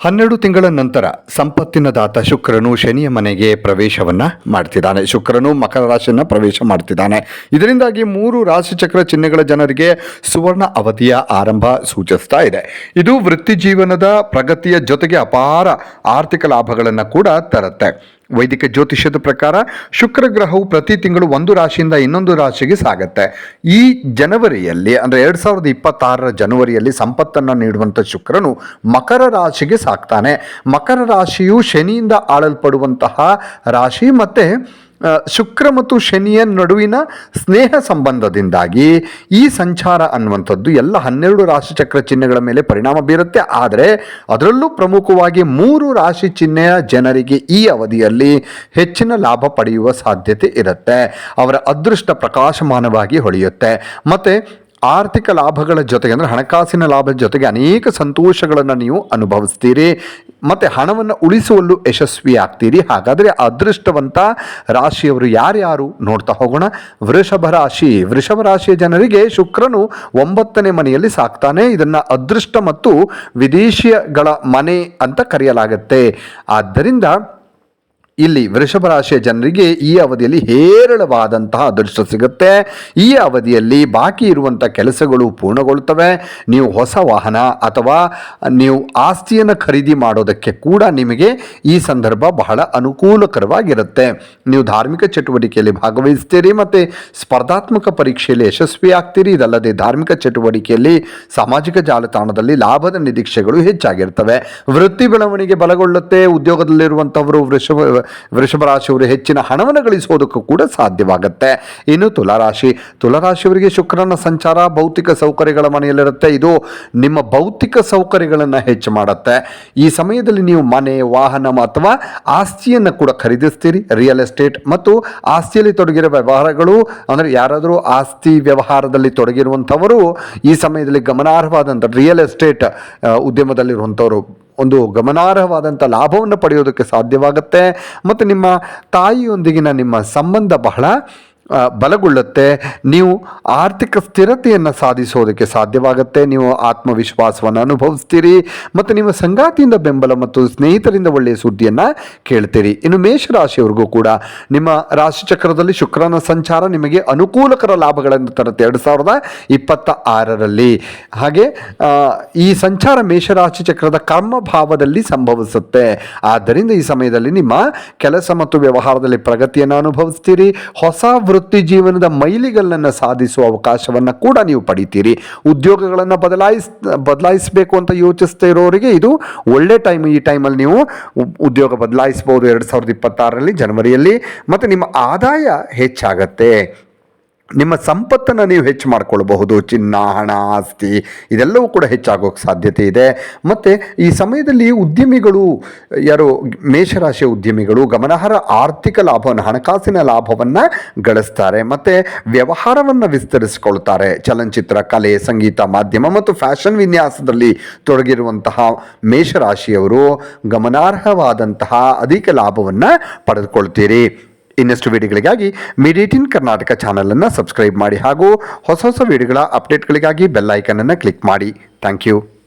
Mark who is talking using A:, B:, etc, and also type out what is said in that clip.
A: ಹನ್ನೆರಡು ತಿಂಗಳ ನಂತರ ಸಂಪತ್ತಿನ ದಾತ ಶುಕ್ರನು ಶನಿಯ ಮನೆಗೆ ಪ್ರವೇಶವನ್ನ ಮಾಡ್ತಿದ್ದಾನೆ. ಶುಕ್ರನು ಮಕರ ರಾಶಿಯನ್ನ ಪ್ರವೇಶ ಮಾಡ್ತಿದ್ದಾನೆ. ಇದರಿಂದಾಗಿ ಮೂರು ರಾಶಿಚಕ್ರ ಚಿಹ್ನೆಗಳ ಜನರಿಗೆ ಸುವರ್ಣ ಅವಧಿಯ ಆರಂಭ ಸೂಚಿಸ್ತಾ ಇದೆ. ಇದು ವೃತ್ತಿ ಜೀವನದ ಪ್ರಗತಿಯ ಜೊತೆಗೆ ಅಪಾರ ಆರ್ಥಿಕ ಲಾಭಗಳನ್ನು ಕೂಡ ತರುತ್ತೆ. ವೈದಿಕ ಜ್ಯೋತಿಷ್ಯದ ಪ್ರಕಾರ ಶುಕ್ರ ಗ್ರಹವು ಪ್ರತಿ ತಿಂಗಳು ಒಂದು ರಾಶಿಯಿಂದ ಇನ್ನೊಂದು ರಾಶಿಗೆ ಸಾಗುತ್ತೆ. ಈ ಜನವರಿಯಲ್ಲಿ ಅಂದರೆ ಎರಡು ಸಾವಿರದ ಇಪ್ಪತ್ತಾರರ ಜನವರಿಯಲ್ಲಿ ಸಂಪತ್ತನ್ನು ನೀಡುವಂಥ ಶುಕ್ರನು ಮಕರ ರಾಶಿಗೆ ಸಾಕ್ತಾನೆ. ಮಕರ ರಾಶಿಯು ಶನಿಯಿಂದ ಆಳಲ್ಪಡುವಂತಹ ರಾಶಿ ಮತ್ತು ಶುಕ್ರ ಮತ್ತು ಶನಿಯ ನಡುವಿನ ಸ್ನೇಹ ಸಂಬಂಧದಿಂದಾಗಿ ಈ ಸಂಚಾರ ಅನ್ನುವಂಥದ್ದು ಎಲ್ಲ ಹನ್ನೆರಡು ರಾಶಿಚಕ್ರ ಚಿಹ್ನೆಗಳ ಮೇಲೆ ಪರಿಣಾಮ ಬೀರುತ್ತೆ. ಆದರೆ ಅದರಲ್ಲೂ ಪ್ರಮುಖವಾಗಿ ಮೂರು ರಾಶಿ ಚಿಹ್ನೆಯ ಜನರಿಗೆ ಈ ಅವಧಿಯಲ್ಲಿ ಹೆಚ್ಚಿನ ಲಾಭ ಪಡೆಯುವ ಸಾಧ್ಯತೆ ಇರುತ್ತೆ. ಅವರ ಅದೃಷ್ಟ ಪ್ರಕಾಶಮಾನವಾಗಿ ಹೊಳೆಯುತ್ತೆ. ಮತ್ತು ಆರ್ಥಿಕ ಲಾಭಗಳ ಜೊತೆಗೆ ಅಂದರೆ ಹಣಕಾಸಿನ ಲಾಭದ ಜೊತೆಗೆ ಅನೇಕ ಸಂತೋಷಗಳನ್ನು ನೀವು ಅನುಭವಿಸ್ತೀರಿ. ಮತ್ತು ಹಣವನ್ನು ಉಳಿಸುವಲ್ಲೂ ಯಶಸ್ವಿ ಆಗ್ತೀರಿ. ಹಾಗಾದರೆ ಅದೃಷ್ಟವಂತ ರಾಶಿಯವರು ಯಾರ್ಯಾರು ನೋಡ್ತಾ ಹೋಗೋಣ. ವೃಷಭ ರಾಶಿ. ವೃಷಭ ರಾಶಿಯ ಜನರಿಗೆ ಶುಕ್ರನು ಒಂಬತ್ತನೇ ಮನೆಯಲ್ಲಿ ಸಾಕ್ತಾನೆ. ಇದನ್ನು ಅದೃಷ್ಟ ಮತ್ತು ವಿದೇಶಿಯಗಳ ಮನೆ ಅಂತ ಕರೆಯಲಾಗುತ್ತೆ. ಆದ್ದರಿಂದ ಇಲ್ಲಿ ವೃಷಭ ರಾಶಿಯ ಜನರಿಗೆ ಈ ಅವಧಿಯಲ್ಲಿ ಹೇರಳವಾದಂತಹ ಅದೃಷ್ಟ ಸಿಗುತ್ತೆ. ಈ ಅವಧಿಯಲ್ಲಿ ಬಾಕಿ ಇರುವಂಥ ಕೆಲಸಗಳು ಪೂರ್ಣಗೊಳ್ಳುತ್ತವೆ. ನೀವು ಹೊಸ ವಾಹನ ಅಥವಾ ನೀವು ಆಸ್ತಿಯನ್ನು ಖರೀದಿ ಮಾಡೋದಕ್ಕೆ ಕೂಡ ನಿಮಗೆ ಈ ಸಂದರ್ಭ ಬಹಳ ಅನುಕೂಲಕರವಾಗಿರುತ್ತೆ. ನೀವು ಧಾರ್ಮಿಕ ಚಟುವಟಿಕೆಯಲ್ಲಿ ಭಾಗವಹಿಸ್ತೀರಿ ಮತ್ತು ಸ್ಪರ್ಧಾತ್ಮಕ ಪರೀಕ್ಷೆಯಲ್ಲಿ ಯಶಸ್ವಿ ಆಗ್ತೀರಿ ಇದಲ್ಲದೆ ಧಾರ್ಮಿಕ ಚಟುವಟಿಕೆಯಲ್ಲಿ ಸಾಮಾಜಿಕ ಜಾಲತಾಣದಲ್ಲಿ ಲಾಭದ ನಿರೀಕ್ಷೆಗಳು ಹೆಚ್ಚಾಗಿರ್ತವೆ. ವೃತ್ತಿ ಬೆಳವಣಿಗೆ ಬಲಗೊಳ್ಳುತ್ತೆ. ಉದ್ಯೋಗದಲ್ಲಿರುವಂಥವರು ವೃಷಭ ವೃಷಭ ರಾಶಿಯವರು ಹೆಚ್ಚಿನ ಹಣವನ್ನು ಗಳಿಸೋದಕ್ಕೂ ಕೂಡ ಸಾಧ್ಯವಾಗುತ್ತೆ. ಇನ್ನು ತುಲಾರಾಶಿ ತುಲಾರಾಶಿಯವರಿಗೆ ಶುಕ್ರನ ಸಂಚಾರ, ಭೌತಿಕ ಸೌಕರ್ಯಗಳ ಮನೆಯಲ್ಲಿರುತ್ತೆ. ಇದು ನಿಮ್ಮ ಭೌತಿಕ ಸೌಕರ್ಯಗಳನ್ನು ಹೆಚ್ಚು ಮಾಡುತ್ತೆ. ಈ ಸಮಯದಲ್ಲಿ ನೀವು ಮನೆ, ವಾಹನ ಅಥವಾ ಆಸ್ತಿಯನ್ನು ಕೂಡ ಖರೀದಿಸ್ತೀರಿ. ರಿಯಲ್ ಎಸ್ಟೇಟ್ ಮತ್ತು ಆಸ್ತಿಯಲ್ಲಿ ತೊಡಗಿರೋ ವ್ಯವಹಾರಗಳು, ಅಂದರೆ ಯಾರಾದರೂ ಆಸ್ತಿ ವ್ಯವಹಾರದಲ್ಲಿ ತೊಡಗಿರುವಂಥವರು, ಈ ಸಮಯದಲ್ಲಿ ಗಮನಾರ್ಹವಾದಂಥ ರಿಯಲ್ ಎಸ್ಟೇಟ್ ಉದ್ಯಮದಲ್ಲಿರುವಂಥವರು ಒಂದು ಗಮನಾರ್ಹವಾದಂಥ ಲಾಭವನ್ನು ಪಡೆಯೋದಕ್ಕೆ ಸಾಧ್ಯವಾಗುತ್ತೆ. ಮತ್ತು ನಿಮ್ಮ ತಾಯಿಯೊಂದಿಗಿನ ನಿಮ್ಮ ಸಂಬಂಧ ಬಹಳ ಬಲಗೊಳ್ಳುತ್ತೆ. ನೀವು ಆರ್ಥಿಕ ಸ್ಥಿರತೆಯನ್ನು ಸಾಧಿಸೋದಕ್ಕೆ ಸಾಧ್ಯವಾಗುತ್ತೆ. ನೀವು ಆತ್ಮವಿಶ್ವಾಸವನ್ನು ಅನುಭವಿಸ್ತೀರಿ ಮತ್ತು ನಿಮ್ಮ ಸಂಗಾತಿಯಿಂದ ಬೆಂಬಲ ಮತ್ತು ಸ್ನೇಹಿತರಿಂದ ಒಳ್ಳೆಯ ಸುದ್ದಿಯನ್ನು ಕೇಳ್ತೀರಿ. ಇನ್ನು ಮೇಷರಾಶಿಯವರಿಗೂ ಕೂಡ ನಿಮ್ಮ ರಾಶಿಚಕ್ರದಲ್ಲಿ ಶುಕ್ರನ ಸಂಚಾರ ನಿಮಗೆ ಅನುಕೂಲಕರ ಲಾಭಗಳನ್ನು ತರುತ್ತೆ ಎರಡು ಸಾವಿರದ ಇಪ್ಪತ್ತ ಆರರಲ್ಲಿ ಹಾಗೆ ಈ ಸಂಚಾರ ಮೇಷರಾಶಿ ಚಕ್ರದ ಕರ್ಮ ಭಾವದಲ್ಲಿ ಸಂಭವಿಸುತ್ತೆ. ಆದ್ದರಿಂದ ಈ ಸಮಯದಲ್ಲಿ ನಿಮ್ಮ ಕೆಲಸ ಮತ್ತು ವ್ಯವಹಾರದಲ್ಲಿ ಪ್ರಗತಿಯನ್ನು ಅನುಭವಿಸ್ತೀರಿ. ಹೊಸ ವೃತ್ತಿ ಜೀವನದ ಮೈಲಿಗಲ್ಲನ್ನು ಸಾಧಿಸುವ ಅವಕಾಶವನ್ನು ಕೂಡ ನೀವು ಪಡಿತೀರಿ. ಉದ್ಯೋಗಗಳನ್ನು ಬದಲಾಯಿಸ್, ಬದಲಾಯಿಸಬೇಕು ಅಂತ ಯೋಚಿಸ್ತಾ ಇರೋರಿಗೆ ಇದು ಒಳ್ಳೆ ಟೈಮ್. ಈ ಟೈಮಲ್ಲಿ ನೀವು ಉದ್ಯೋಗ ಬದಲಾಯಿಸ್ಬೋದು. ಎರಡು ಸಾವಿರದ ಇಪ್ಪತ್ತಾರರಲ್ಲಿ ಜನವರಿಯಲ್ಲಿ. ಮತ್ತು ನಿಮ್ಮ ಆದಾಯ ಹೆಚ್ಚಾಗತ್ತೆ. ನಿಮ್ಮ ಸಂಪತ್ತನ್ನು ನೀವು ಹೆಚ್ಚು ಮಾಡ್ಕೊಳ್ಬಹುದು, ಚಿನ್ನ, ಹಣ, ಆಸ್ತಿ, ಇದೆಲ್ಲವೂ ಕೂಡ ಹೆಚ್ಚಾಗೋಕ್ಕೆ ಸಾಧ್ಯತೆ ಇದೆ. ಮತ್ತು ಈ ಸಮಯದಲ್ಲಿ ಉದ್ಯಮಿಗಳು, ಯಾರು ಮೇಷರಾಶಿಯ ಉದ್ಯಮಿಗಳು, ಗಮನಾರ್ಹ ಆರ್ಥಿಕ ಲಾಭವನ್ನು, ಹಣಕಾಸಿನ ಲಾಭವನ್ನು ಗಳಿಸ್ತಾರೆ. ಮತ್ತು ವ್ಯವಹಾರವನ್ನು ವಿಸ್ತರಿಸಿಕೊಳ್ತಾರೆ. ಚಲನಚಿತ್ರ, ಕಲೆ, ಸಂಗೀತ, ಮಾಧ್ಯಮ ಮತ್ತು ಫ್ಯಾಷನ್ ವಿನ್ಯಾಸದಲ್ಲಿ ತೊಡಗಿರುವಂತಹ ಮೇಷರಾಶಿಯವರು ಗಮನಾರ್ಹವಾದಂತಹ ಅಧಿಕ ಲಾಭವನ್ನು ಪಡೆದುಕೊಳ್ತೀರಿ. ಇನ್ನಷ್ಟು ವಿಡಿಯೋಗಳಿಗಾಗಿ ಮೀಡಿಯೇಟಿನ್ ಕರ್ನಾಟಕ ಚಾನಲನ್ನು ಸಬ್ಸ್ಕ್ರೈಬ್ ಮಾಡಿ ಹಾಗೂ ಹೊಸ ಹೊಸ ವಿಡಿಯೋಗಳ ಅಪ್ಡೇಟ್ಗಳಿಗಾಗಿ ಬೆಲ್ ಐಕನನ್ನು ಕ್ಲಿಕ್ ಮಾಡಿ. Thank you